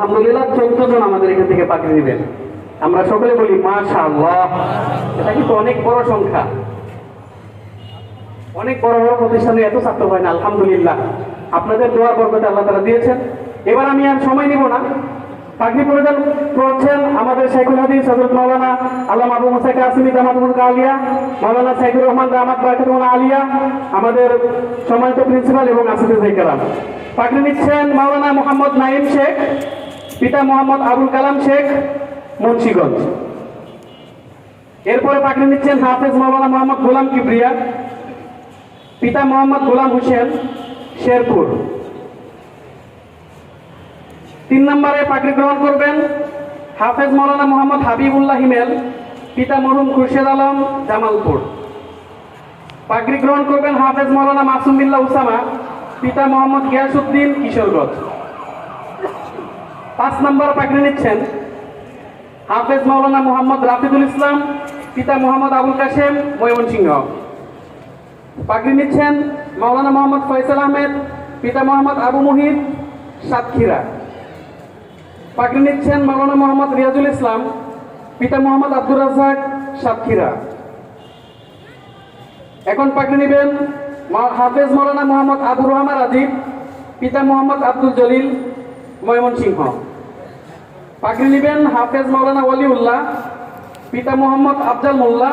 আলহামদুলিল্লাহ, চোদ্দ জন আমাদের এখান থেকে পাঠিয়ে দিবেন। আমরা সকলে বলি মাশা আল্লাহ এটা কিন্তু অনেক বড় সংখ্যা। অনেক বড় বড় প্রতিষ্ঠানে এত ছাত্র হয় না, আলহামদুলিল্লাহ। আপনাদের দোয়ার আল্লাহ তারা দিয়েছেন। এবার আমি আর সময় নিব না। পাখি করছেন আমাদের শেখুল হাদিস হজরত মাওলানা আল্লাহ আবু মুসাইক আসিমি জামাতুল আলিয়া মাওলানা সাইকুর রহমান বারাকাতুল আলিয়া, আমাদের সম্মানিত প্রিন্সিপাল এবং আসিফে জাইকারাম পাখি নিচ্ছেন মাওলানা মোহাম্মদ নাইম শেখ। পিতা মোহাম্মদ আবুল কালাম শেখ মুন্সিগঞ্জ। এরপরে পাকড়ে নিচ্ছেন হাফেজ মাওলানা মোহাম্মদ গোলাম কিবরিয়া, পিতা মোহাম্মদ গোলাম হোসেন শেরপুর। তিন নম্বরে পাকড়ি গ্রহণ করবেন হাফেজ মাওলানা মোহাম্মদ হাবিবুল্লাহ হিমেল, পিতা মরুম খুরশেদ আলম, জামালপুর। পাগড়ি গ্রহণ করবেন হাফেজ মাওলানা মাসুম বিল্লাহ উসামা, পিতা মোহাম্মদ গিয়াসউদ্দিন কিশোরগঞ্জ। পাঁচ নম্বর পাগড়ি নিচ্ছেন হাফেজ মাওলানা মোহাম্মদ রাফিদুল ইসলাম, পিতা মোহাম্মদ আবুল কাশেম, ময়মনসিংহ। পাগড়ি নিচ্ছেন মাওলানা মোহাম্মদ ফয়সাল আহমেদ, পিতা মোহাম্মদ আবু মুহিদ সাতক্ষীরা। পাগড়ি নিচ্ছেন মাওলানা মোহাম্মদ রিয়াজুল ইসলাম, পিতা মোহাম্মদ আব্দুর রাজ্জাক, সাতক্ষীরা। এখন পাগড়ি নেবেন হাফেজ মাওলানা মোহাম্মদ আবুর রহমান রাজীব, পিতা মোহাম্মদ আব্দুল জলিল, ময়মনসিংহ। পাগড়ি নেবেন হাফেজ মাওলানা ওয়ালিউল্লাহ, পিতা মোহাম্মদ আফজাল মোল্লা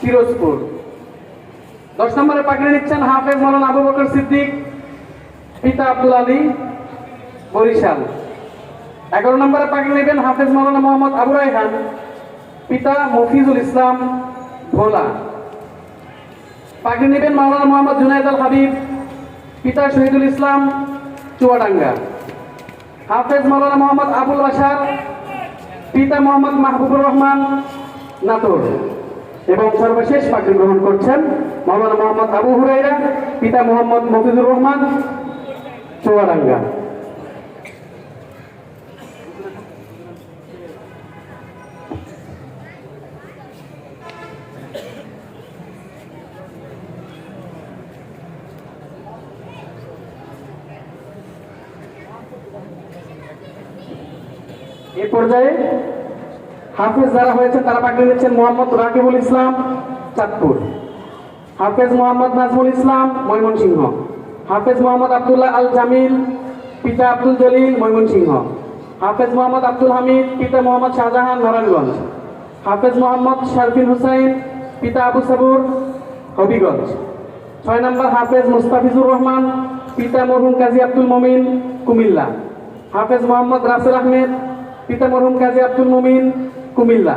ফিরোজপুর দশ নম্বরে পাগড়ি নিচ্ছেন হাফেজ মাওলানা আবু বকর সিদ্দিক, পিতা আব্দুল আলী, বরিশাল। এগারো নম্বরে পাগড়ি নেবেন হাফেজ মাওলানা মোহাম্মদ আবু রায়হান, পিতা মফিজুল ইসলাম ভোলা। পাগড়ি নেবেন মাওলানা মোহাম্মদ জুনায়দ আল হাবিব, পিতা শহীদুল ইসলাম, চুয়াডাঙ্গা। হাফেজ মৌলানা মোহাম্মদ আবুল বাসার পিতা মোহাম্মদ মাহবুবুর রহমান, নাটোর। এবং সর্বশেষ পাগড়ি গ্রহণ করছেন মৌলানা মোহাম্মদ আবু হুরাইরা পিতা মোহাম্মদ মফিজুর রহমান, চুয়াডাঙ্গা। এ পর্যায়ে হাফেজ যারা হয়েছেন তারা পাঠিয়ে দিচ্ছেন মোহাম্মদ রাকিবুল ইসলাম চাঁদপুর। হাফেজ মোহাম্মদ নাজমুল ইসলাম, ময়মনসিংহ। হাফেজ মোহাম্মদ আবদুল্লাহ আল জামিল, পিতা আব্দুল জলিল, ময়মনসিংহ। হাফেজ মোহাম্মদ আব্দুল হামিদ, পিতা মোহাম্মদ শাহজাহান, নারায়ণগঞ্জ। হাফেজ মোহাম্মদ শারফিন হুসাইন, পিতা আবু সাবুর, হবিগঞ্জ। ছয় নম্বর হাফেজ মুস্তাফিজুর রহমান, পিতা মরহুম কাজী আব্দুল মমিন, কুমিল্লা। হাফেজ মোহাম্মদ রাসেল আহমেদ পিতা মরহুম কাজী আব্দুল মমিন, কুমিল্লা।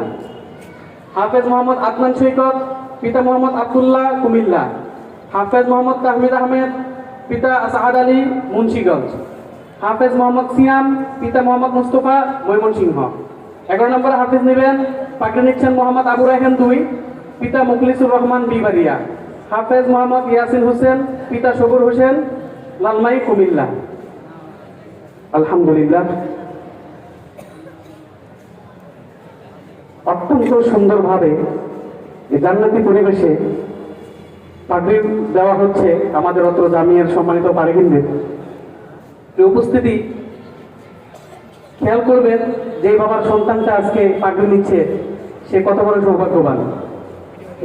হাফেজ মোহাম্মদ আদনান সৈকত, পিতা মোহাম্মদ আবদুল্লাহ, কুমিল্লা। হাফেজ মোহাম্মদ তাহমিদ আহমেদ, পিতা আসাহাদ আলী, মুন্সিগঞ্জ। হাফেজ মোহাম্মদ সিয়াম, পিতা মোহাম্মদ মুস্তফা, ময়মনসিংহ। এগারো নম্বর হাফেজ নেবেন পাকড়ে নিচ্ছেন মোহাম্মদ আবু রাহেন দুই, পিতা মুখলিসুর রহমান বিবারিয়া। হাফেজ মোহাম্মদ ইয়াসিন হোসেন, পিতা সবুর হোসেন, লালমাই কুমিল্লা। আলহামদুলিল্লাহ। অত্যন্ত সুন্দরভাবে জান্নাতি পরিবেশে পাগড়ি দেওয়া হচ্ছে আমাদের অত জামিয়ার সম্মানিত পারিগিনদের এই উপস্থিতি, খেয়াল করবেন যে বাবার সন্তানটা আজকে পাগড়ি নিচ্ছে, সে কত বড় সৌভাগ্যবান।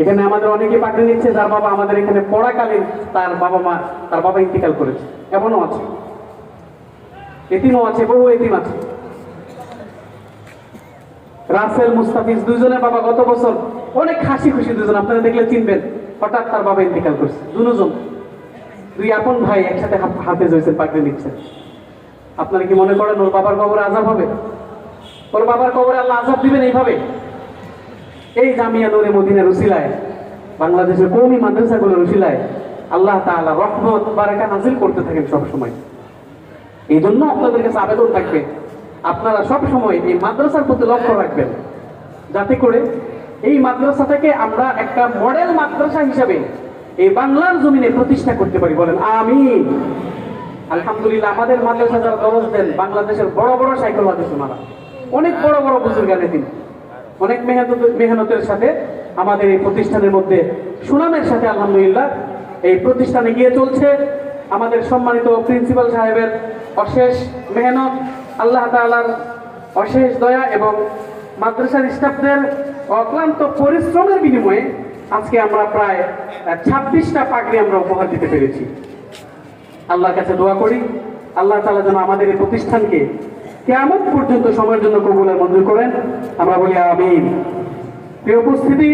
এখানে আমাদের অনেকে পাগড়ি নিচ্ছে, যার বাবা আমাদের এখানে পড়াকালীন তার বাবা মা, তার বাবা ইন্তিকাল করেছে। এমনও আছে। এতিমও আছে, বহু এতিম আছে। রাসেল মুস্তাফিজ দুজনের বাবা গত বছর অনেক হাসি খুশি দুজন আপনারা দেখলে চিনবেন। হঠাৎ তার বাবা ইন্তিকাল করছে। দুজন। দুই আপন ভাই একসাথে হাতে হাফেজ হয়েছেন পাকড়ে নিচ্ছেন। আপনারা কি মনে করেন ওর বাবার কবরে আজাব হবে? ওর বাবার কবরে আল্লাহ আজাব দিবেন এইভাবে? এই জামিয়া নুরে মদিনের রুসিলায় বাংলাদেশের কৌমি মাদ্রাসাগুলোর রুসিলায় আল্লাহ তাআলা রহমত, বারাকা নাজিল করতে থাকেন সব সময় এই জন্য আপনাদের কাছে আবেদন থাকবে আপনারা সব সময় এই মাদ্রাসার প্রতি লক্ষ্য রাখবেন। যাতে করে এই মাদ্রাসাটাকে আমরা একটা মডেল মাদ্রাসা হিসাবে এই বাংলার জমিনে প্রতিষ্ঠা করতে পারি বলেন আমি আলহামদুলিল্লাহ, আমাদের মাদ্রাসা যারা দরজ দেন, বাংলাদেশের বড় বড় সাইকেল মারা। অনেক বড় বড় বুজুর্গ দিন অনেক মেহনত মেহনতের সাথে আমাদের এই প্রতিষ্ঠানের মধ্যে সুনামের সাথে আলহামদুলিল্লাহ এই প্রতিষ্ঠানে গিয়ে চলছে। আমাদের সম্মানিত প্রিন্সিপাল সাহেবের অশেষ মেহনত আল্লাহ তাআলার অশেষ দয়া এবং মাদ্রাসার স্টাফদের অক্লান্ত পরিশ্রমের বিনিময়ে আজকে আমরা প্রায় ছাব্বিশটা পাগড়ি আমরা উপহার দিতে পেরেছি। আল্লাহর কাছে দোয়া করি, আল্লাহ তাআলা যেন আমাদের এই প্রতিষ্ঠানকে কেমন পর্যন্ত সময়ের জন্য কবুলের মঞ্জুর করেন। আমরা বলি আমিন। প্রিয় উপস্থিতি